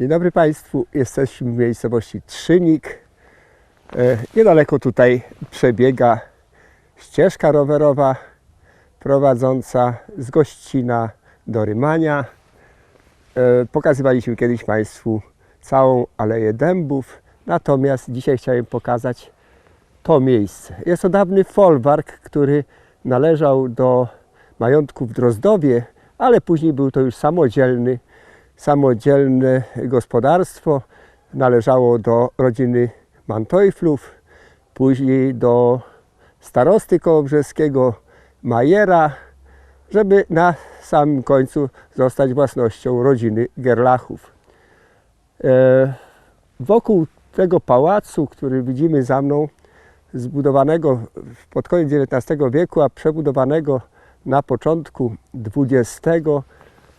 Dzień dobry Państwu. Jesteśmy w miejscowości Trzynik. E, Niedaleko tutaj przebiega ścieżka rowerowa prowadząca z Gościna do Rymania. E, Pokazywaliśmy kiedyś Państwu całą Aleję Dębów, natomiast dzisiaj chciałem pokazać to miejsce. Jest to dawny folwark, który należał do majątku w Drozdowie, ale później był to już samodzielny, samodzielne gospodarstwo. Należało do rodziny Mantojflów, później do starosty kołobrzeskiego Majera, żeby na samym końcu zostać własnością rodziny Gerlachów. E, Wokół tego pałacu, który widzimy za mną, zbudowanego pod koniec XIX wieku, a przebudowanego na początku XX,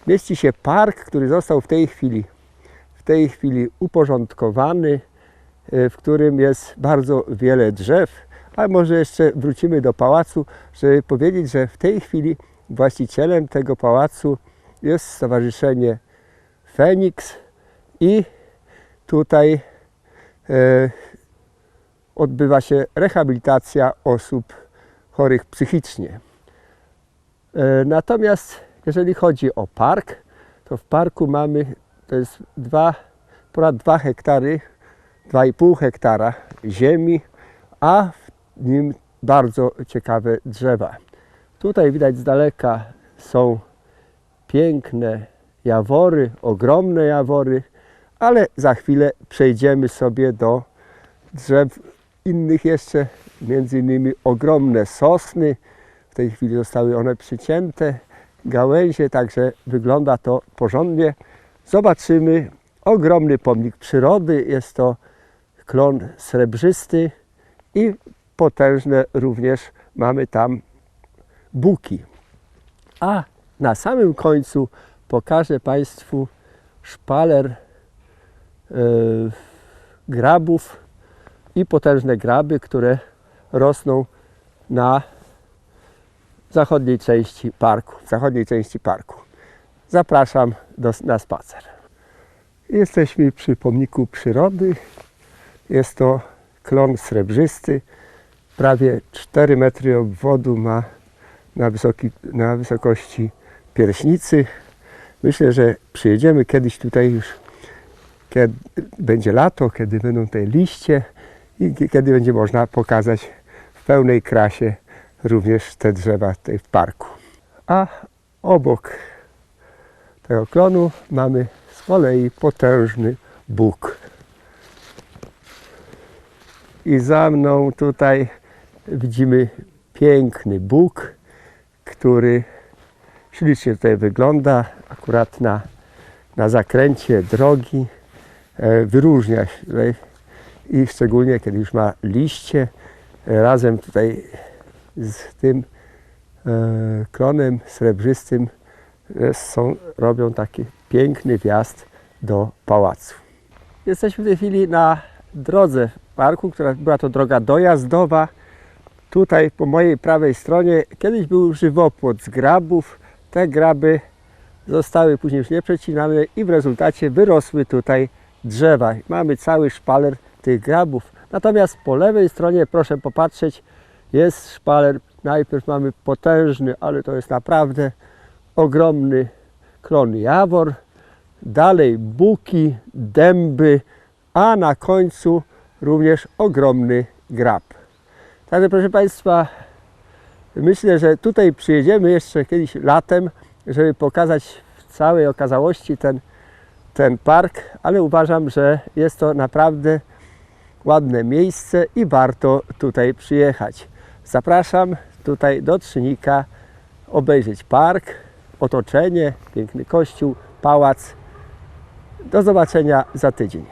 mieści się park, który został w tej chwili, w tej chwili uporządkowany, e, w którym jest bardzo wiele drzew. Ale może jeszcze wrócimy do pałacu, żeby powiedzieć, że w tej chwili właścicielem tego pałacu jest Stowarzyszenie Feniks i tutaj e, odbywa się rehabilitacja osób chorych psychicznie. E, Natomiast jeżeli chodzi o park, to w parku mamy, to jest dwa, ponad 2 hektary, 2,5 hektara ziemi, a w nim bardzo ciekawe drzewa. Tutaj widać z daleka są piękne jawory, ogromne jawory, ale za chwilę przejdziemy sobie do drzew innych jeszcze, między innymi ogromne sosny. W tej chwili zostały one przycięte, gałęzie, także wygląda to porządnie. Zobaczymy ogromny pomnik przyrody. Jest to klon srebrzysty i potężne również mamy tam buki. A na samym końcu pokażę Państwu szpaler e, grabów i potężne graby, które rosną na zachodniej części parku. W zachodniej części parku. Zapraszam do, na spacer. Jesteśmy przy pomniku przyrody. Jest to klon srebrzysty. Prawie 4 metry obwodu ma na, wysoki, na wysokości pierśnicy. Myślę, że przyjedziemy kiedyś tutaj już, kiedy będzie lato, kiedy będą te liście i kie- kiedy będzie można pokazać w pełnej krasie również te drzewa tutaj w parku. A obok tego klonu mamy z kolei potężny Bóg. I za mną tutaj widzimy piękny Bóg, który ślicznie tutaj wygląda, akurat na, na zakręcie drogi. E, Wyróżnia się tutaj i szczególnie kiedy już ma liście, razem tutaj z tym e, klonem srebrzystym e, są, robią taki piękny wjazd do pałacu. Jesteśmy w tej chwili na drodze w parku, która była to droga dojazdowa. Tutaj po mojej prawej stronie kiedyś był żywopłot z grabów. Te graby zostały później już nieprzecinane i w rezultacie wyrosły tutaj drzewa. Mamy cały szpaler tych grabów. Natomiast po lewej stronie, proszę popatrzeć, jest szpaler. Najpierw mamy potężny, ale to jest naprawdę ogromny klon jawor. Dalej buki, dęby, a na końcu również ogromny grab. Także proszę Państwa, myślę, że tutaj przyjedziemy jeszcze kiedyś latem, żeby pokazać w całej okazałości ten, ten park, ale uważam, że jest to naprawdę ładne miejsce i warto tutaj przyjechać. Zapraszam tutaj do Trzynika obejrzeć park, otoczenie, piękny kościół, pałac. Do zobaczenia za tydzień.